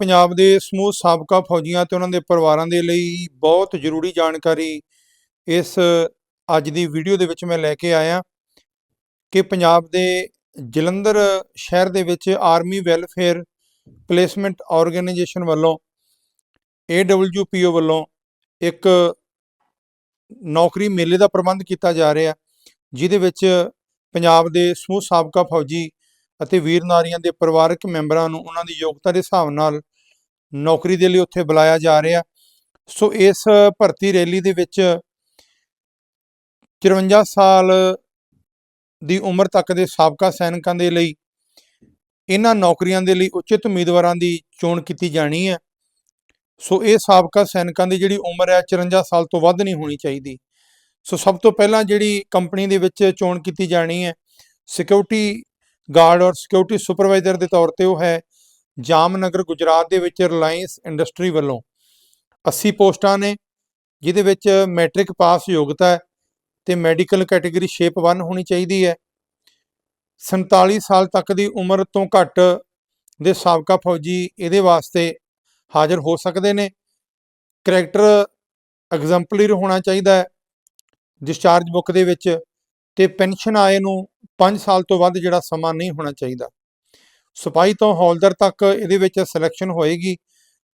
ਪੰਜਾਬ ਦੇ ਸਮੂਹ ਸਾਬਕਾ ਫੌਜੀਆਂ ਤੇ ਉਹਨਾਂ ਦੇ ਪਰਿਵਾਰਾਂ ਦੇ ਲਈ ਬਹੁਤ ਜ਼ਰੂਰੀ ਜਾਣਕਾਰੀ ਇਸ ਅੱਜ ਦੀ ਵੀਡੀਓ ਦੇ ਵਿੱਚ ਮੈਂ ਲੈ ਕੇ ਆਇਆ ਕਿ ਪੰਜਾਬ ਦੇ ਜਲੰਧਰ ਸ਼ਹਿਰ ਦੇ ਵਿੱਚ ਆਰਮੀ ਵੈਲਫੇਅਰ ਪਲੇਸਮੈਂਟ ਆਰਗੇਨਾਈਜੇਸ਼ਨ ਵੱਲੋਂ AWPO ਵੱਲੋਂ ਇੱਕ ਨੌਕਰੀ ਮੇਲੇ ਦਾ ਪ੍ਰਬੰਧ ਕੀਤਾ ਜਾ ਰਿਹਾ, ਜਿਹਦੇ ਵਿੱਚ ਪੰਜਾਬ ਦੇ ਸਮੂਹ ਸਾਬਕਾ ਫੌਜੀ ਅਤੇ ਵੀਰ ਨਾਰੀਆਂ ਦੇ ਪਰਿਵਾਰਕ ਮੈਂਬਰਾਂ ਨੂੰ ਉਹਨਾਂ ਦੀ ਯੋਗਤਾ ਦੇ ਹਿਸਾਬ ਨਾਲ ਨੌਕਰੀ ਦੇ ਲਈ ਉੱਥੇ ਬੁਲਾਇਆ ਜਾ ਰਿਹਾ। ਸੋ ਇਸ ਭਰਤੀ ਰੈਲੀ ਦੇ ਵਿੱਚ 54 ਸਾਲ ਦੀ ਉਮਰ ਤੱਕ ਦੇ ਸਾਬਕਾ ਸੈਨਿਕਾਂ ਦੇ ਲਈ, ਇਹਨਾਂ ਨੌਕਰੀਆਂ ਦੇ ਲਈ ਉਚਿਤ ਉਮੀਦਵਾਰਾਂ ਦੀ ਚੋਣ ਕੀਤੀ ਜਾਣੀ ਹੈ। ਸੋ ਇਹ ਸਾਬਕਾ ਸੈਨਿਕਾਂ ਦੀ ਜਿਹੜੀ ਉਮਰ ਹੈ 54 ਸਾਲ ਤੋਂ ਵੱਧ ਨਹੀਂ ਹੋਣੀ ਚਾਹੀਦੀ। ਸੋ ਸਭ ਤੋਂ ਪਹਿਲਾਂ ਜਿਹੜੀ ਕੰਪਨੀ ਦੇ ਵਿੱਚ ਚੋਣ ਕੀਤੀ ਜਾਣੀ ਹੈ, ਸਿਕਿਉਰਿਟੀ ਗਾਰਡ ਔਰ ਸਿਕਿਉਰਿਟੀ ਸੁਪਰਵਾਈਜ਼ਰ ਦੇ ਤੌਰ ਤੇ ਉਹ ਹੈ ਜਾਮਨਗਰ, ਗੁਜਰਾਤ ਦੇ ਵਿੱਚ ਰਿਲਾਇੰਸ ਇੰਡਸਟਰੀ ਵੱਲੋਂ 80 ਪੋਸਟਾਂ ਨੇ, ਜਿਹਦੇ ਵਿੱਚ ਮੈਟ੍ਰਿਕ ਪਾਸ ਯੋਗਤਾ ਹੈ ਤੇ ਮੈਡੀਕਲ ਕੈਟਾਗਰੀ ਸ਼ੇਪ 1 ਹੋਣੀ ਚਾਹੀਦੀ ਹੈ। 47 ਸਾਲ ਤੱਕ ਦੀ ਉਮਰ ਤੋਂ ਘੱਟ ਦੇ ਸਾਬਕਾ ਫੌਜੀ ਇਹਦੇ ਵਾਸਤੇ ਹਾਜ਼ਰ ਹੋ ਸਕਦੇ ਨੇ। ਕਰੈਕਟਰ ਐਗਜ਼ੈਂਪਲਰੀ ਹੋਣਾ ਚਾਹੀਦਾ ਹੈ ਡਿਸਚਾਰਜ ਬੁੱਕ ਦੇ ਵਿੱਚ ਤੇ ਪੈਨਸ਼ਨ ਆਏ ਨੂੰ 5 ਸਾਲ ਤੋਂ ਵੱਧ ਜਿਹੜਾ ਸਮਾਂ ਨਹੀਂ ਹੋਣਾ ਚਾਹੀਦਾ। ਸਿਪਾਹੀ ਤੋਂ ਹੌਲਦਰ ਤੱਕ ਇਹਦੇ ਵਿੱਚ ਸਿਲੈਕਸ਼ਨ ਹੋਏਗੀ।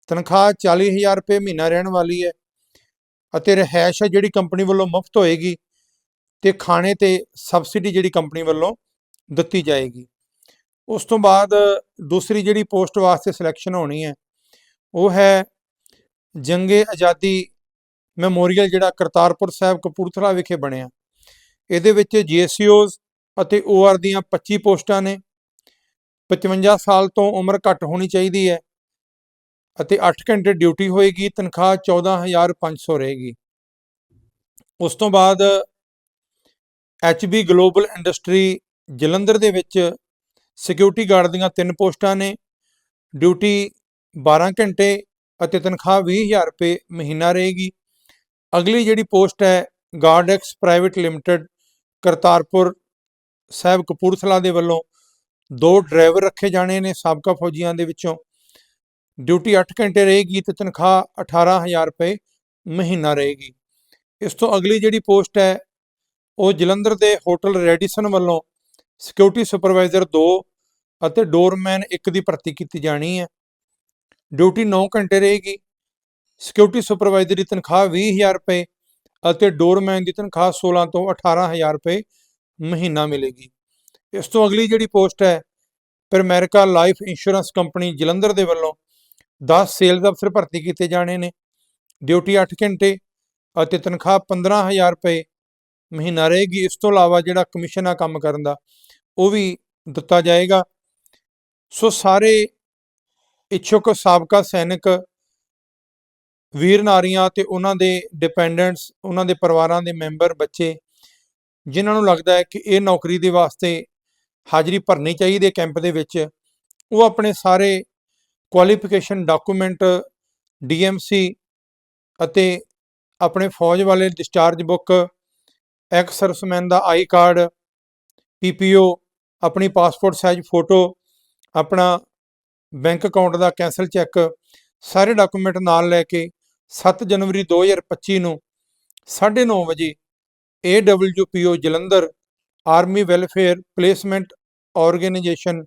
ਤਨਖਾਹ 40000 ਰੁਪਏ ਮਹੀਨਾ ਰਹਿਣ ਵਾਲੀ ਹੈ ਅਤੇ ਰਹਿائش ਹੈ ਜਿਹੜੀ ਕੰਪਨੀ ਵੱਲੋਂ ਮੁਫਤ ਹੋਏਗੀ ਤੇ ਖਾਣੇ ਤੇ ਸਬਸਿਡੀ ਜਿਹੜੀ ਕੰਪਨੀ ਵੱਲੋਂ ਦਿੱਤੀ ਜਾਏਗੀ। ਉਸ ਤੋਂ ਬਾਅਦ ਦੂਸਰੀ ਜਿਹੜੀ ਪੋਸਟ ਵਾਸਤੇ ਸਿਲੈਕਸ਼ਨ ਹੋਣੀ ਹੈ, ਉਹ ਹੈ ਜੰਗੇ ਆਜ਼ਾਦੀ ਮੈਮੋਰੀਅਲ ਜਿਹੜਾ ਕਰਤਾਰਪੁਰ ਸਾਹਿਬ ਕਪੂਰਥਲਾ ਵਿਖੇ ਬਣਿਆ। ਇਹਦੇ ਵਿੱਚ ਜੀਐਸਯੂਜ਼ ਅਤੇ ਓਆਰ ਦੀਆਂ 25 ਪੋਸਟਾਂ ਨੇ। 55 ਸਾਲ ਤੋਂ ਉਮਰ ਘੱਟ ਹੋਣੀ ਚਾਹੀਦੀ ਹੈ ਅਤੇ 8 ਘੰਟੇ ਡਿਊਟੀ ਹੋਏਗੀ, ਤਨਖਾਹ 14500 ਰਹੇਗੀ। ਉਸ ਤੋਂ ਬਾਅਦ ਐਚਬੀ ਗਲੋਬਲ ਇੰਡਸਟਰੀ ਜਲੰਧਰ ਦੇ ਵਿੱਚ ਸਿਕਿਉਰਿਟੀ ਗਾਰਡ ਦੀਆਂ ਤਿੰਨ ਪੋਸਟਾਂ ਨੇ, ਡਿਊਟੀ 12 ਘੰਟੇ ਅਤੇ ਤਨਖਾਹ 20000 ਰੁਪਏ ਮਹੀਨਾ ਰਹੇਗੀ। ਅਗਲੀ ਜਿਹੜੀ ਪੋਸਟ ਹੈ Guardex private limited Kartarpur Sahib Kapurthala ਦੇ ਵੱਲੋਂ ਦੋ ਡਰਾਈਵਰ ਰੱਖੇ ਜਾਣੇ ਨੇ ਸਾਬਕਾ ਫੌਜੀਆਂ ਦੇ ਵਿੱਚੋਂ। ਡਿਊਟੀ 8 ਘੰਟੇ ਰਹੇਗੀ ਤੇ ਤਨਖਾਹ 18000 ਰੁਪਏ ਮਹੀਨਾ ਰਹੇਗੀ। ਇਸ ਤੋਂ ਅਗਲੀ ਜਿਹੜੀ ਪੋਸਟ ਹੈ, ਉਹ ਜਲੰਧਰ ਦੇ ਹੋਟਲ ਰੈਡੀਸਨ ਵੱਲੋਂ ਸਿਕਿਉਰਿਟੀ ਸੁਪਰਵਾਈਜ਼ਰ 2 ਅਤੇ ਡੋਰਮੈਨ 1 ਦੀ ਭਰਤੀ ਕੀਤੀ ਜਾਣੀ ਹੈ। ਡਿਊਟੀ 9 ਘੰਟੇ ਰਹੇਗੀ, ਸਿਕਿਉਰਿਟੀ ਸੁਪਰਵਾਈਜ਼ਰ ਦੀ ਤਨਖਾਹ 20000 ਰੁਪਏ ਅਤੇ ਡੋਰਮੈਨ ਦੀ ਤਨਖਾਹ 16 ਤੋਂ 18000 ਰੁਪਏ ਮਹੀਨਾ ਮਿਲੇਗੀ। ਇਸ ਤੋਂ ਅਗਲੀ ਜਿਹੜੀ ਪੋਸਟ ਹੈ Pramerica life insurance company Jalandhar ਦੇ ਵੱਲੋਂ 10 ਸੇਲਸ ਅਫਸਰ ਭਰਤੀ ਕੀਤੇ ਜਾਣੇ ਨੇ, ਡਿਊਟੀ 8 ਘੰਟੇ ਅਤੇ ਤਨਖਾਹ 15000 ਰੁਪਏ ਮਹੀਨਾ ਰਹੇਗੀ। ਇਸ ਤੋਂ ਇਲਾਵਾ ਜਿਹੜਾ ਕਮਿਸ਼ਨ ਆ ਕੰਮ ਕਰਨ ਦਾ, ਉਹ ਵੀ ਦਿੱਤਾ ਜਾਏਗਾ। ਸੋ ਸਾਰੇ ਇੱਛੁਕ ਸਾਬਕਾ ਸੈਨਿਕ ਵੀਰ ਨਾਰੀਆਂ ਤੇ ਉਹਨਾਂ ਦੇ ਡਿਪੈਂਡੈਂਟਸ ਉਹਨਾਂ ਦੇ ਪਰਿਵਾਰਾਂ ਦੇ ਮੈਂਬਰ, ਬੱਚੇ, ਜਿਨ੍ਹਾਂ ਨੂੰ ਲੱਗਦਾ ਹੈ ਕਿ ਇਹ ਨੌਕਰੀ ਦੇ ਵਾਸਤੇ ਹਾਜ਼ਰੀ ਭਰਨੀ ਚਾਹੀਦੀ ਹੈ ਕੈਂਪ ਦੇ ਵਿੱਚ, ਉਹ ਆਪਣੇ ਸਾਰੇ ਕੁਆਲੀਫਿਕੇਸ਼ਨ ਡਾਕੂਮੈਂਟ ਡੀਐਮਸੀ ਅਤੇ ਆਪਣੇ ਫੌਜ ਵਾਲੇ ਡਿਸਚਾਰਜ ਬੁੱਕ ਐਕਸ ਸਰਵਿਸਮੈਨ ਦਾ ਆਈ ਕਾਰਡ ਪੀਪੀਓ ਆਪਣੀ ਪਾਸਪੋਰਟ ਸਾਈਜ਼ ਫੋਟੋ ਆਪਣਾ ਬੈਂਕ ਅਕਾਊਂਟ ਦਾ ਕੈਂਸਲ ਚੈੱਕ ਸਾਰੇ ਡਾਕੂਮੈਂਟ ਨਾਲ ਲੈ ਕੇ 7 ਜਨਵਰੀ 2025 ਨੂੰ 9:30 ਵਜੇ AWPO Jalandhar army welfare placement organisation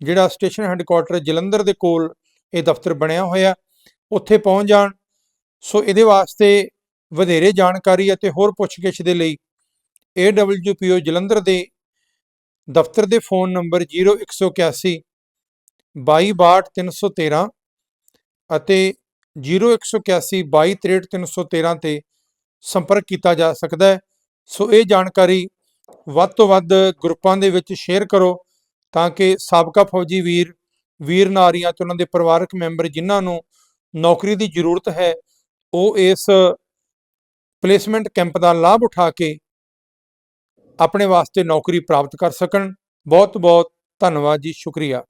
ਜਿਹੜਾ ਸਟੇਸ਼ਨ ਹੈੱਡਕੁਆਟਰ ਜਲੰਧਰ ਦੇ ਕੋਲ ਇਹ ਦਫ਼ਤਰ ਬਣਿਆ ਹੋਇਆ, ਉੱਥੇ ਪਹੁੰਚ ਜਾਣ। ਸੋ ਇਹਦੇ ਵਾਸਤੇ ਵਧੇਰੇ ਜਾਣਕਾਰੀ ਅਤੇ ਹੋਰ ਪੁੱਛਗਿੱਛ ਦੇ ਲਈ AWPO ਜਲੰਧਰ ਦੇ ਦਫ਼ਤਰ ਦੇ ਫੋਨ ਨੰਬਰ 0181 2262313 ਅਤੇ 0181 2262313 ਤੇ ਸੰਪਰਕ ਕੀਤਾ ਜਾ ਸਕਦਾ ਹੈ। ਸੋ ਇਹ ਜਾਣਕਾਰੀ ਵੱਧ ਤੋਂ ਵੱਧ ਗਰੁੱਪਾਂ ਦੇ ਵਿੱਚ ਸ਼ੇਅਰ ਕਰੋ ਤਾਂ ਕਿ ਸਾਬਕਾ ਫੌਜੀ ਵੀਰ ਵੀਰ ਨਾਰੀਆਂ ਤੇ ਉਹਨਾਂ ਦੇ ਪਰਿਵਾਰਕ ਮੈਂਬਰ ਜਿਨ੍ਹਾਂ ਨੂੰ ਨੌਕਰੀ ਦੀ ਜ਼ਰੂਰਤ ਹੈ, ਉਹ ਇਸ ਪਲੇਸਮੈਂਟ ਕੈਂਪ ਦਾ ਲਾਭ ਉਠਾ ਕੇ ਆਪਣੇ ਵਾਸਤੇ ਨੌਕਰੀ ਪ੍ਰਾਪਤ ਕਰ ਸਕਣ। ਬਹੁਤ ਬਹੁਤ ਧੰਨਵਾਦ ਜੀ, ਸ਼ੁਕਰੀਆ।